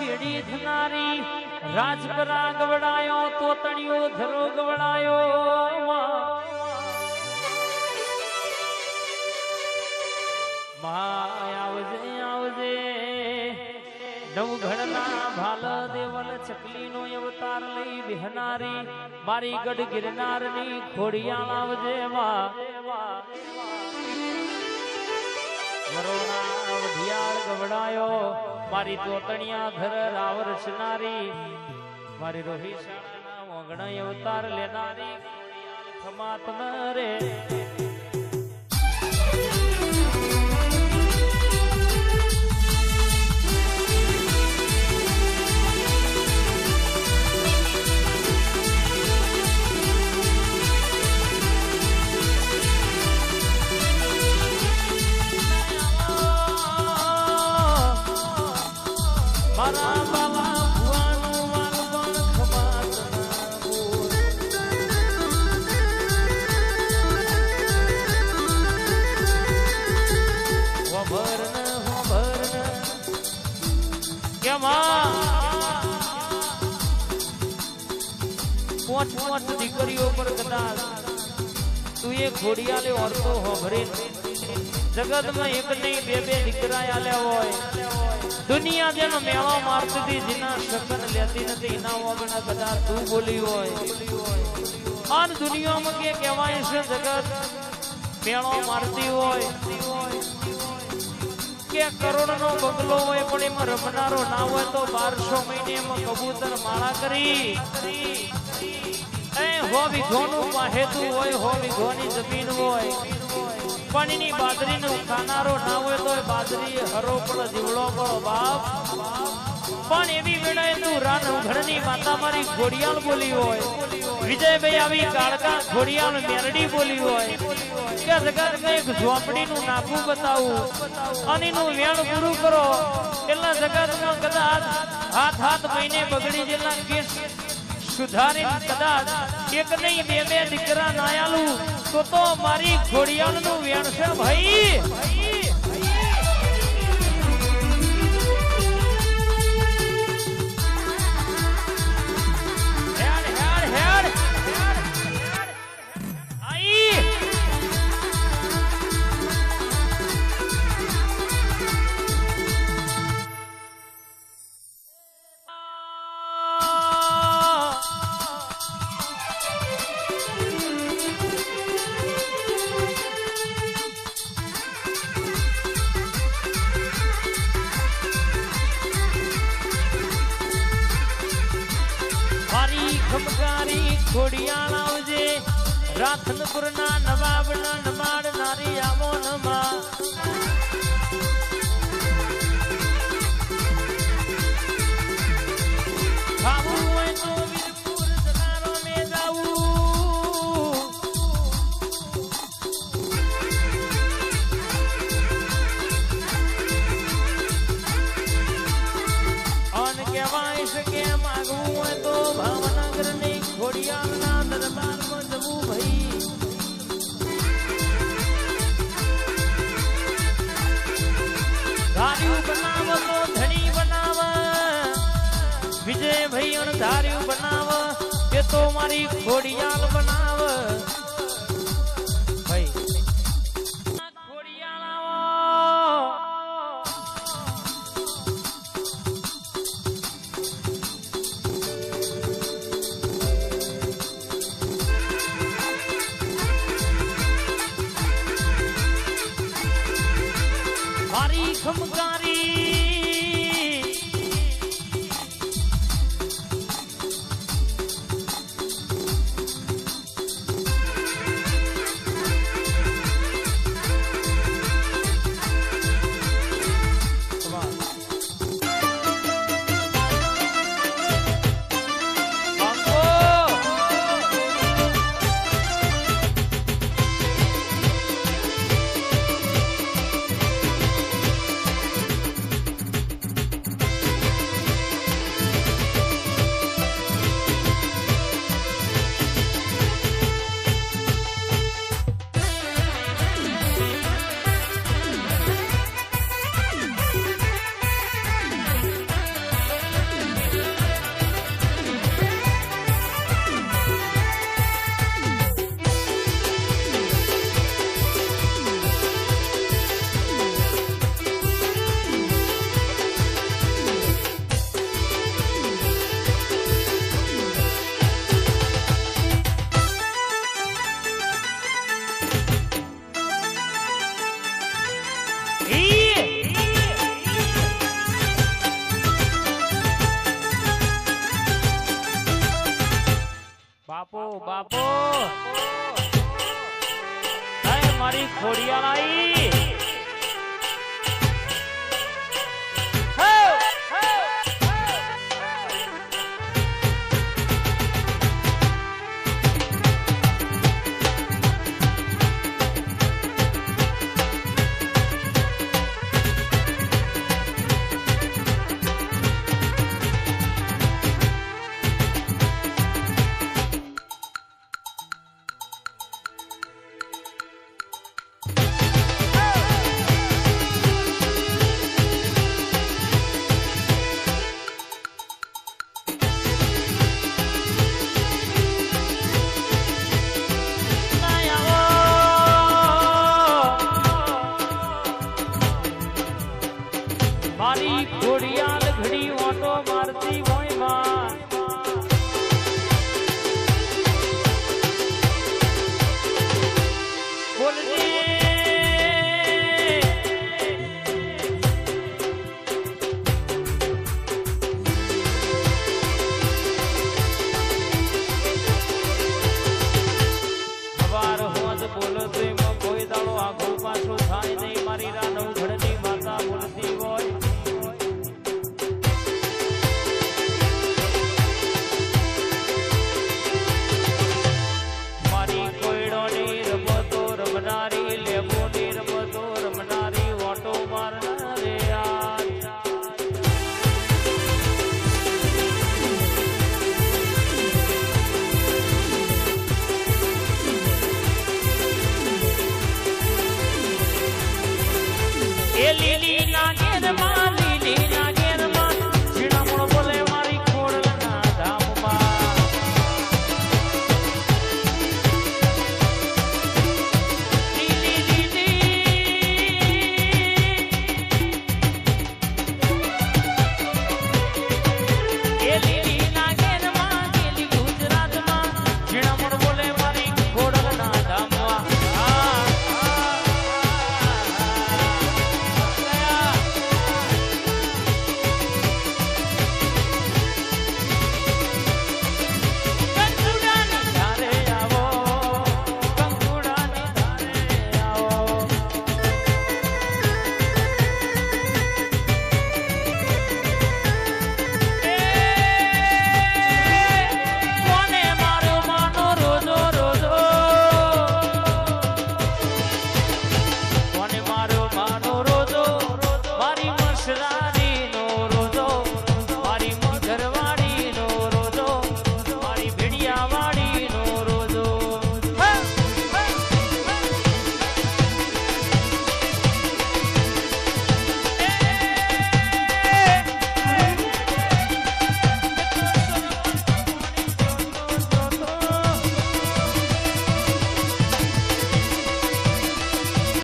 મેરડી થનારી રાજપરા ગવડાયો તોતણિયો ધરો ગવડાયો માય આવજે આવજે. નવઘણના ભાલ દેવલ ચકલીનો અવતાર લઈ બિહનારી મારી ગઢ ગિરનારની ખોડિયા આવજે. માં વરોણા વઢિયાળ ગવડાયો. મારી તોતણિયા ઘર રાવ રચનારી મારી રોહિશાળાના વગણ અવતાર લેનારી ખમાત ન રે. દીકરીઓ પર કદાચ તું એ ઘોડિયાલે ઓરતો હોભરે જગતમાં એક નહીં, બે બે દીકરા આલ્યા હોય. દુનિયા જેનો મેળો મારતી જેના શકન લેતી નથી, એના વગણા કદાચ તું બોલી હોય. આન દુનિયામાં કે કહેવાય છે, જગત મેળો મારતી હોય. કે કરોડ નો બગલો હોય, પણ એમાં રમનારો ના હોય તો બારસો મહિને એમાં કબૂતર માળા કરી. હો વીઘોનું માહેતું હોય હો વીઘોની જમીન હોય. પણ એની બાજરીનું ના હોય તો બાજરી હરો પણ બાપ. પણ એવી વેળાએ તું બોલી હોય. વિજયભાઈ આવી કાળકા ઘોડિયાળ મેરડી બોલી હોય. કે જગત એક ઝોપડીનું નાખું બતાવું. અને એનું વેણ પૂરું કરો. એટલા જગતમાં કદાચ હાથ હાથ મહિને બગડી જેટલા કેસ સુધારી કદાચ એક નહીં, બે બે દીકરા નાયાલું, તો તો મારી ઘોડિયાળનું વેણ છે ભાઈ. ખોડિયાળ આવજે. રાથનપુરના નવાબના નમાડ નારી આમો નમા ધાર્યું બનાવ. એ તો મારી ખોડિયાલ બાપો બાપો. મારી ખોડિયા લાઈ બોલ પ્રેમ કોઈ દાડો આખો પાછો થાય નહીં. મારી રાનવ ઘડને Yeah.